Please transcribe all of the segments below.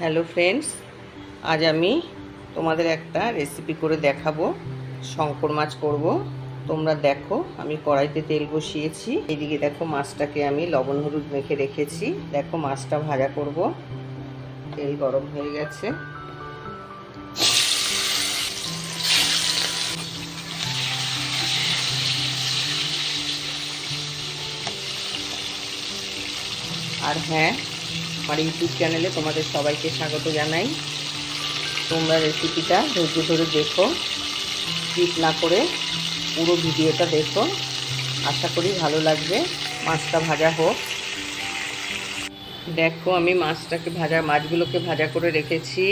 Hello friends আজ আমি তোমাদের একটা রেসিপি করে দেখাবো। শঙ্কর মাছ করব। তোমরা দেখো, আমি কড়াইতে তেল বসিয়েছি। এদিকে দেখো, মাছটাকে আমি লবণ হলুদ মেখে রেখেছি। দেখো, মাছটা ভাজা করব। তেল গরম হয়ে গেছে। আর হ্যাঁ আমার ইউটিউব চ্যানেলে তোমাদের সবাইকে স্বাগত জানাই। তোমরা রেসিপিটা ধৈর্য ধরে দেখো স্কিপ না করে পুরো ভিডিওটা দেখো। আশা করি ভালো লাগবে। মাছটা ভাজা হোক। দেখো, আমি মাছটাকে ভাজা, মাছগুলোকে ভাজা করে রেখেছি।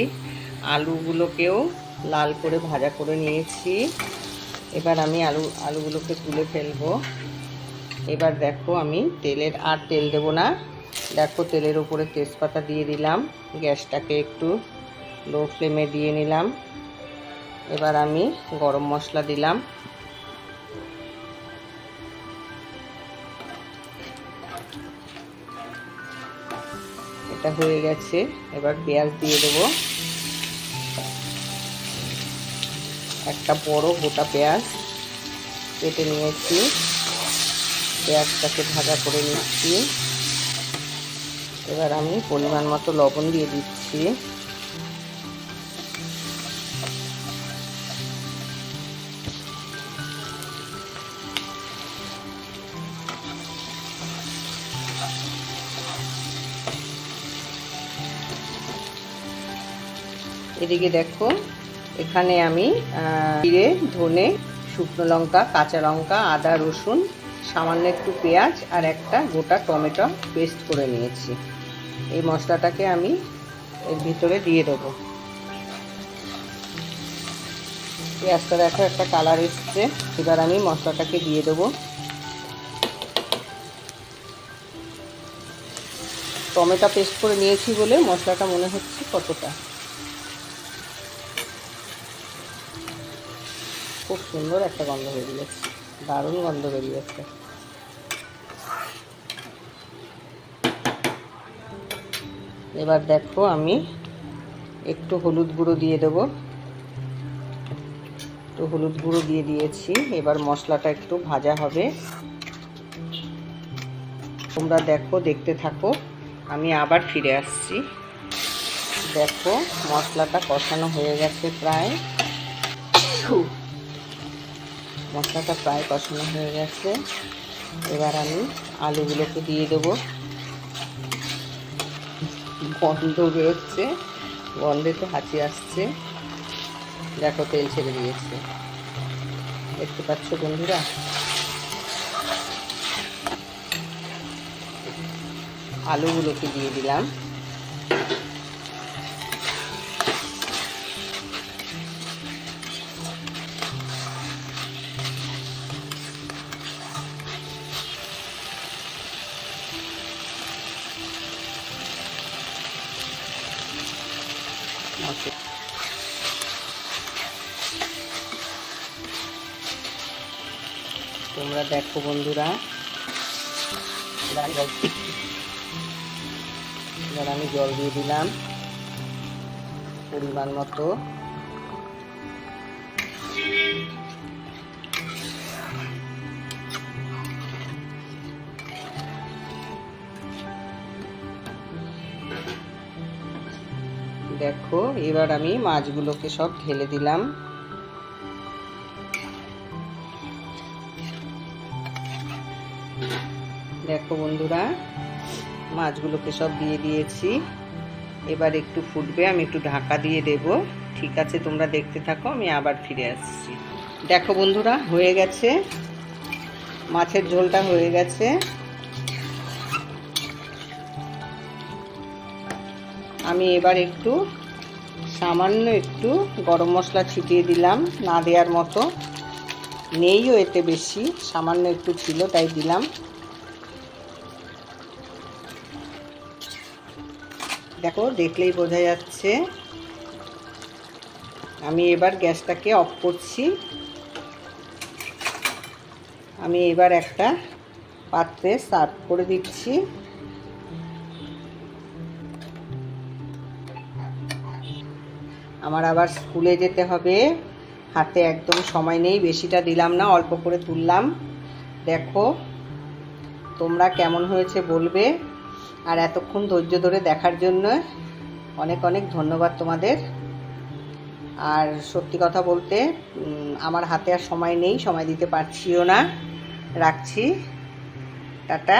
আলুগুলোকেও লাল করে ভাজা করে নিয়েছি। এবার আমি আলু, আলুগুলোকে তুলে ফেলব। এবার দেখো, আমি তেলের আর তেল দেবো না। দেখো, তেলের উপরে তেজপাতা দিয়ে দিলাম। গ্যাসটাকে একটু লো ফ্লেমে দিয়ে নিলাম। এবার আমি গরম মশলা দিলাম। এটা হয়ে গেছে। এবার পেঁয়াজ দিয়ে দেবো। একটা বড় গোটা পেঁয়াজ কেটে নিয়েছি। পেঁয়াজটাকে ভাজা করে নিচ্ছি। এবার আমি পরিমাণ মতো লবণ দিয়ে দিচ্ছি। এদিকে দেখো, এখানে আমি জিরে, ধনে, শুকনো লঙ্কা, কাঁচা লঙ্কা, আদা, রসুন, সামান্য একটু পেঁয়াজ আর একটা গোটা টমেটো পেস্ট করে নিয়েছি। এই মশলাটাকে আমি এর ভিতরে দিয়ে দেবো। পেঁয়াজটা দেখো, একটা কালার এসছে। এবার আমি মশলাটাকে দিয়ে দেবো। টমেটো পেস্ট করে নিয়েছি বলে মশলাটা মনে হচ্ছে কতটা। খুব সুন্দর একটা গন্ধ বেরিয়েছে, দারুণ গন্ধ বেরিয়েছে। এবার দেখো আমি একটু হলুদ গুঁড়ো দিয়ে দেবো। একটু হলুদ গুঁড়ো দিয়ে দিয়েছি। এবার মশলাটা একটু ভাজা হবে। তোমরা দেখো, দেখতে থাকো। আমি আবার ফিরে আসছি। দেখো, মশলাটা কষানো হয়ে গেছে প্রায়। মশলাটা প্রায় কষানো হয়ে গেছে। এবার আমি আলুগুলোকে দিয়ে দেবো। গন্ধ বেরোচ্ছে। গন্ধে তো হাঁচি আসছে। দেখো, তেল ছেড়ে দিয়েছে। দেখতে পাচ্ছ বন্ধুরা? আলুগুলোকে দিয়ে দিলাম। ওকে তোমরা দেখো বন্ধুরা। এবার আমি জল দিয়ে দিলাম পরিমাণ মতো। দেখো, এবার আমি মাছগুলোকে সব ঢেলে দিলাম। দেখো বন্ধুরা, মাছগুলোকে সব দিয়ে দিয়েছি। এবার একটু ফুটবে, আমি একটু ঢাকা দিয়ে দেব। ঠিক আছে, তোমরা দেখতে থাকো, আমি আবার ফিরে আসছি। দেখো বন্ধুরা, হয়ে গেছে। মাছের ঝোলটা হয়ে গেছে। আমি এবার একটু সামান্য একটু গরম মশলা ছিটিয়ে দিলাম, না দেওয়ার মতো। নেইও এতে বেশি, সামান্য একটু ছিল তাই দিলাম। দেখো, দেখলেই বোঝা যাচ্ছে। আমি এবার গ্যাসটাকে অফ করছি। আমি এবার একটা পাত্রে সার্ভ করে দিচ্ছি। আমার আবার স্কুলে যেতে হবে। হাতে একদম সময় নেই, বেশিটা দিলাম না, অল্প করে তুললাম। দেখো, তোমরা কেমন হয়েছে বলবে। আর এতক্ষণ ধৈর্য ধরে দেখার জন্য অনেক অনেক ধন্যবাদ তোমাদের। আর সত্যি কথা বলতে আমার হাতে আর সময় নেই, সময় দিতে পারছিও না। রাখছি। টাটা।